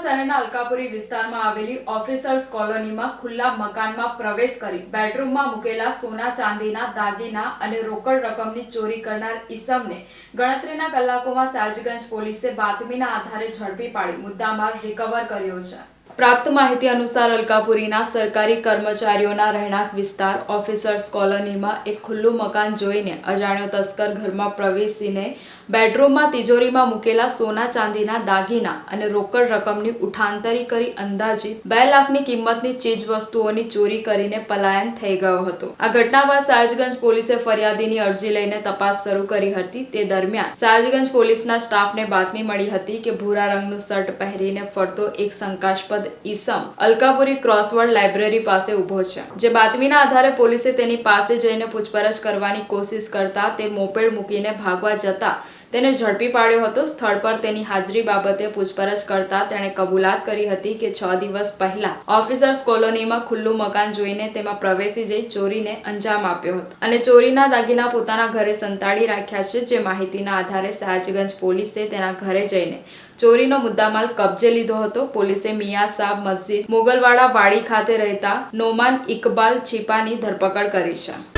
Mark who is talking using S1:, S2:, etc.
S1: શહેરના અલકાપુરી વિસ્તારમાં આવેલી ઓફિસર્સ કોલોનીમાં ખુલ્લા મકાનમાં પ્રવેશ કરી બેડરૂમમાં મૂકેલા સોના ચાંદીના, દાગીના અને રોકડ રકમની ચોરી કરનાર ઈસમને ગણતરીના કલાકોમાં સાજગંજ પોલીસે બાતમીના આધારે ઝડપી પાડી મુદ્દામાલ રિકવર કર્યો છે. પ્રાપ્ત માહિતી અનુસાર અલકાપુરીના સરકારી કર્મચારીઓના રહેણાંક વિસ્તાર ઓફિસર્સ કોલોનીમાં એક ખુલ્લું મકાન જોઈને અજાણ્યો તસ્કર ઘરમાં પ્રવેશીને બેડરૂમમાં તિજોરીમાં મૂકેલા સોના ચાંદીના દાગીના અને રોકડ રકમની ઉઠાંતરી કરી અંદાજિત બે લાખની કિંમતની ચીજ વસ્તુઓની ચોરી કરીને પલાયન થઈ ગયો હતો. આ ઘટના બાદ સાજગંજ પોલીસે ફરિયાદીની અરજી લઈને તપાસ શરૂ કરી હતી. તે દરમિયાન સાજગંજ પોલીસના સ્ટાફને બાતમી મળી હતી કે ભૂરા રંગનું શર્ટ પહેરીને ફરતો એક શંકાસ્પદ ઈસમ અલકાપુરી ક્રોસવર્ડ લાઇબ્રેરી પાસે ઊભો છે. જે બાતમીના આધારે પોલીસે તેની પાસે જઈને પૂછપરછ કરવાની કોશિશ કરતા તે મોપેડ મૂકીને ભાગવા જતા તેને ઝડપી પાડ્યો હતો. સ્થળ પર તેની હાજરી બાબતે પૂછપરછ કરતા તેણે કબૂલાત કરી હતી કે છ દિવસ પહેલા ઓફિસર્સ કોલોનીમાં ખુલ્લું મકાન જોઈને તેમાં પ્રવેશી જઈ ચોરીને અંજામ આપ્યો હતો અને ચોરીના દાગીના પોતાના ઘરે સંતાડી રાખ્યા છે. જે માહિતીના આધારે સયાજગંજ પોલીસે તેના ઘરે જઈને ચોરીનો મુદ્દામાલ કબજે લીધો હતો. પોલીસે મિયા સાબ મસ્જિદ મોગલવાડા વાડી ખાતે રહેતા નોમાન ઇકબાલ છીપાની ધરપકડ કરી છે.